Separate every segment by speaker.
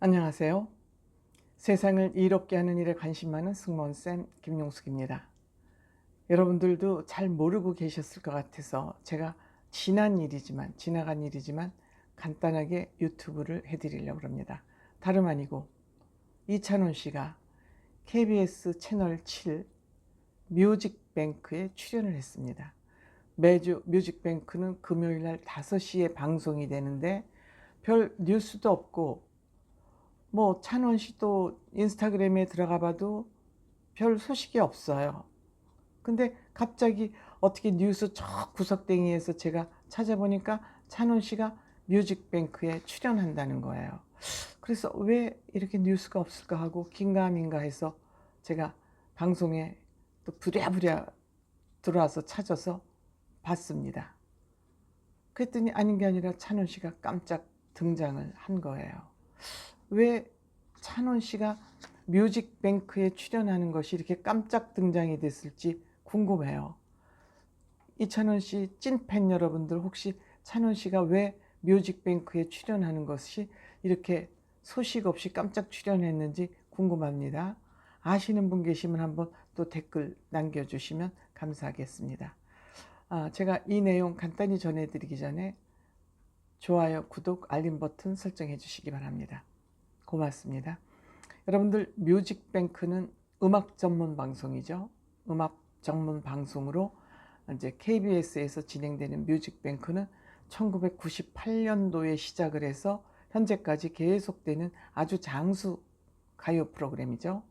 Speaker 1: 안녕하세요. 세상을 이롭게 하는 일에 관심 많은 승무원쌤 김용숙입니다. 여러분들도 잘 모르고 계셨을 것 같아서 제가 지난 일이지만, 지나간 일이지만 간단하게 유튜브를 해드리려고 합니다. 다름 아니고 이찬원 씨가 KBS 채널 7 뮤직뱅크에 출연을 했습니다. 매주 뮤직뱅크는 금요일 날 5시에 방송이 되는데 별 뉴스도 없고 뭐 찬원 씨도 인스타그램에 들어가 봐도 별 소식이 없어요. 근데 갑자기 어떻게 뉴스 저 구석댕이에서 제가 찾아보니까 찬원 씨가 뮤직뱅크에 출연한다는 거예요. 그래서 왜 이렇게 뉴스가 없을까 하고 긴가민가 해서 제가 방송에 또 부랴부랴 들어와서 찾아서 봤습니다. 그랬더니 아닌 게 아니라 찬원 씨가 깜짝 등장을 한 거예요. 왜 찬원 씨가 뮤직뱅크에 출연하는 것이 이렇게 깜짝 등장이 됐을지 궁금해요. 이찬원 씨 찐팬 여러분들 혹시 찬원 씨가 왜 뮤직뱅크에 출연하는 것이 이렇게 소식 없이 깜짝 출연했는지 궁금합니다. 아시는 분 계시면 한번 또 댓글 남겨주시면 감사하겠습니다. 아, 제가 이 내용 간단히 전해드리기 전에 좋아요, 구독, 알림 버튼 설정해 주시기 바랍니다. 고맙습니다. 여러분들 뮤직뱅크는 음악 전문 방송이죠. 음악 전문 방송으로 이제 KBS에서 진행되는 뮤직뱅크는 1998년도에 시작을 해서 현재까지 계속되는 아주 장수 가요 프로그램이죠.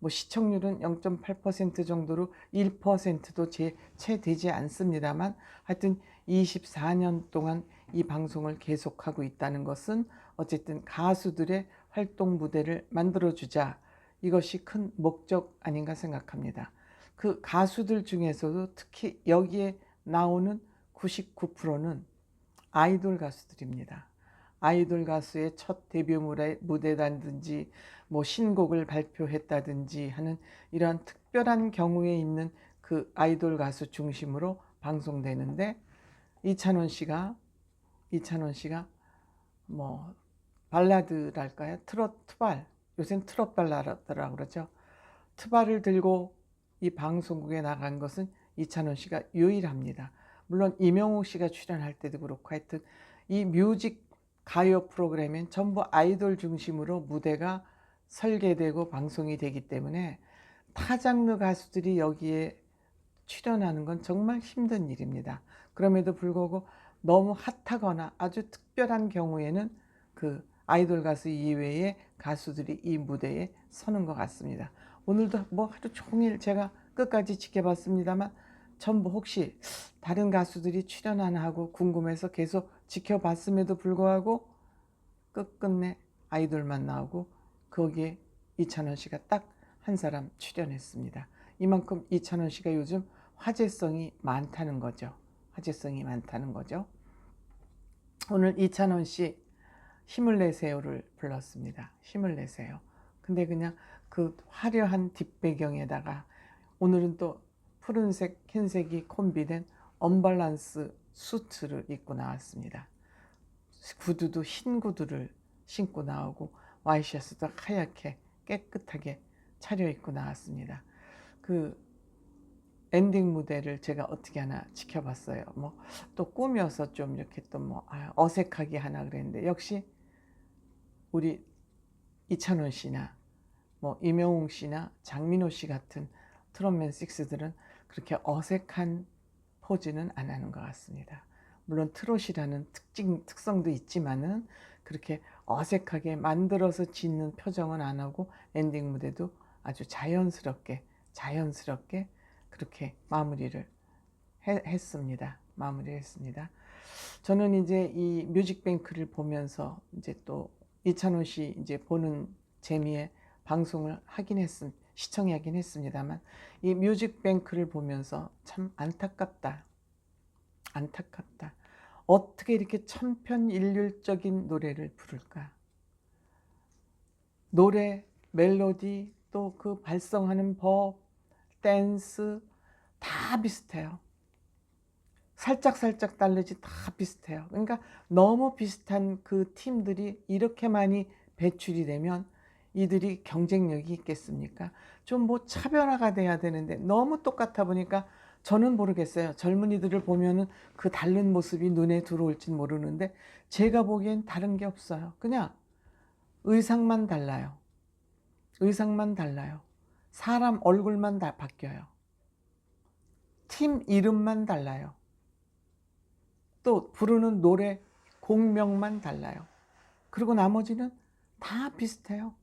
Speaker 1: 뭐 시청률은 0.8% 정도로 1%도 제, 채 되지 않습니다만 하여튼 24년 동안 이 방송을 계속하고 있다는 것은 어쨌든 가수들의 활동 무대를 만들어주자 이것이 큰 목적 아닌가 생각합니다. 그 가수들 중에서도 특히 여기에 나오는 99%는 아이돌 가수들입니다. 아이돌 가수의 첫 데뷔 무대라든지 뭐 신곡을 발표했다든지 하는 이러한 특별한 경우에 있는 그 아이돌 가수 중심으로 방송되는데 이찬원 씨가 이찬원 씨가 뭐 발라드랄까요? 트롯 트발 요새는 트롯 발라드라고 그러죠. 트발을 들고 이 방송국에 나간 것은 이찬원 씨가 유일합니다. 물론 이명옥 씨가 출연할 때도 그렇고 하여튼 이 뮤직 가요 프로그램엔 전부 아이돌 중심으로 무대가 설계되고 방송이 되기 때문에 타 장르 가수들이 여기에 출연하는 건 정말 힘든 일입니다. 그럼에도 불구하고 너무 핫하거나 아주 특별한 경우에는 그 아이돌 가수 이외의 가수들이 이 무대에 서는 것 같습니다. 오늘도 뭐 하루 종일 제가 끝까지 지켜봤습니다만 전부 혹시 다른 가수들이 출연하나 하고 궁금해서 계속 지켜봤음에도 불구하고 끝끝내 아이돌만 나오고 거기에 이찬원 씨가 딱 한 사람 출연했습니다. 이만큼 이찬원 씨가 요즘 화제성이 많다는 거죠. 화제성이 많다는 거죠. 오늘 이찬원 씨 힘을 내세요를 불렀습니다. 힘을 내세요. 근데 그냥 그 화려한 뒷배경에다가 오늘은 또 푸른색, 흰색이 콤비된 언밸런스 수트를 입고 나왔습니다. 구두도 흰 구두를 신고 나오고 와이셔츠도 하얗게 깨끗하게 차려입고 나왔습니다. 그 엔딩 무대를 제가 어떻게 하나 지켜봤어요. 뭐 또 꾸며서 좀 이렇게 또뭐 아, 어색하게 하나 그랬는데 역시 우리 이찬원 씨나 뭐 이명웅 씨나 장민호 씨 같은 트롯맨 식스들은 그렇게 어색한 포즈는 안 하는 것 같습니다. 물론 트롯이라는 특징 특성도 있지만은 그렇게 어색하게 만들어서 짓는 표정은 안 하고 엔딩 무대도 아주 자연스럽게 자연스럽게 그렇게 마무리를 해, 했습니다. 마무리했습니다. 저는 이제 이 뮤직뱅크를 보면서 이제 또 이찬호 씨 이제 보는 재미에 방송을 하긴 했음 시청하긴 했습니다만 이 뮤직뱅크를 보면서 참 안타깝다. 안타깝다. 어떻게 이렇게 천편일률적인 노래를 부를까? 노래, 멜로디, 또 그 발성하는 법, 댄스 다 비슷해요. 살짝살짝 다르지 다 비슷해요. 그러니까 너무 비슷한 그 팀들이 이렇게 많이 배출이 되면 이들이 경쟁력이 있겠습니까? 좀 뭐 차별화가 돼야 되는데 너무 똑같아 보니까 저는 모르겠어요. 젊은이들을 보면은 그 다른 모습이 눈에 들어올진 모르는데 제가 보기엔 다른 게 없어요. 그냥 의상만 달라요. 의상만 달라요. 사람 얼굴만 다 바뀌어요. 팀 이름만 달라요. 또 부르는 노래 공명만 달라요. 그리고 나머지는 다 비슷해요.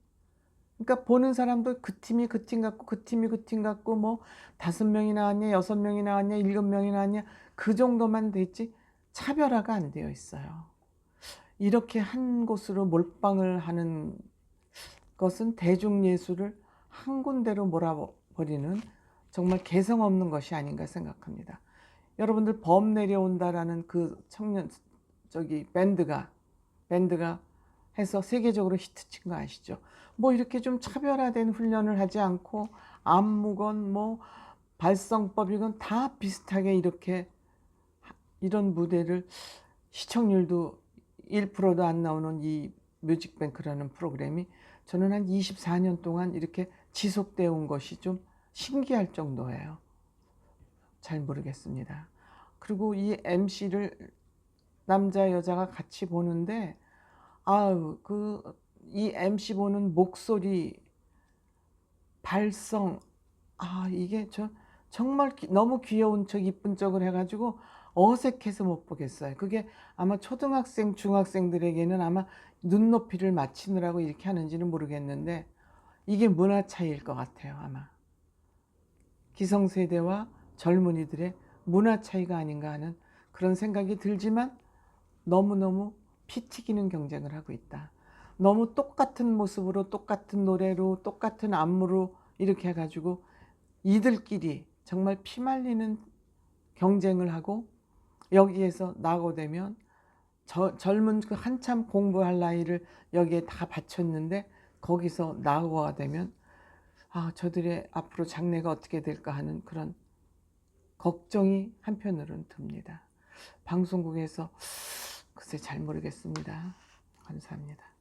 Speaker 1: 그러니까 보는 사람도 그 팀이 그 팀 같고 그 팀이 그 팀 같고 뭐 다섯 명이 나왔냐 여섯 명이 나왔냐 일곱 명이 나왔냐 그 정도만 됐지 차별화가 안 되어 있어요. 이렇게 한 곳으로 몰빵을 하는 것은 대중예술을 한 군데로 몰아버리는 정말 개성 없는 것이 아닌가 생각합니다. 여러분들 범 내려온다라는 그 청년 저기 밴드가 밴드가 해서 세계적으로 히트친 거 아시죠? 뭐 이렇게 좀 차별화된 훈련을 하지 않고 안무건 뭐 발성법이건 다 비슷하게 이렇게 이런 무대를 시청률도 1%도 안 나오는 이 뮤직뱅크라는 프로그램이 저는 한 24년 동안 이렇게 지속되어 온 것이 좀 신기할 정도예요. 잘 모르겠습니다. 그리고 이 MC를 남자 여자가 같이 보는데 아우 그 이 MC 보는 목소리 발성 아 이게 저 정말 기- 너무 귀여운 척 이쁜 척을 해가지고 어색해서 못 보겠어요. 그게 아마 초등학생 중학생들에게는 아마 눈높이를 맞추느라고 이렇게 하는지는 모르겠는데 이게 문화 차이일 것 같아요 아마 기성세대와 젊은이들의 문화 차이가 아닌가 하는 그런 생각이 들지만 너무너무 피 튀기는 경쟁을 하고 있다. 너무 똑같은 모습으로 똑같은 노래로 똑같은 안무로 이렇게 해가지고 이들끼리 정말 피 말리는 경쟁을 하고 여기에서 낙오되면 저, 젊은 그 한참 공부할 나이를 여기에 다 바쳤는데 거기서 낙오가 되면 아 저들의 앞으로 장래가 어떻게 될까 하는 그런 걱정이 한편으로는 듭니다. 방송국에서 글쎄 잘 모르겠습니다. 감사합니다.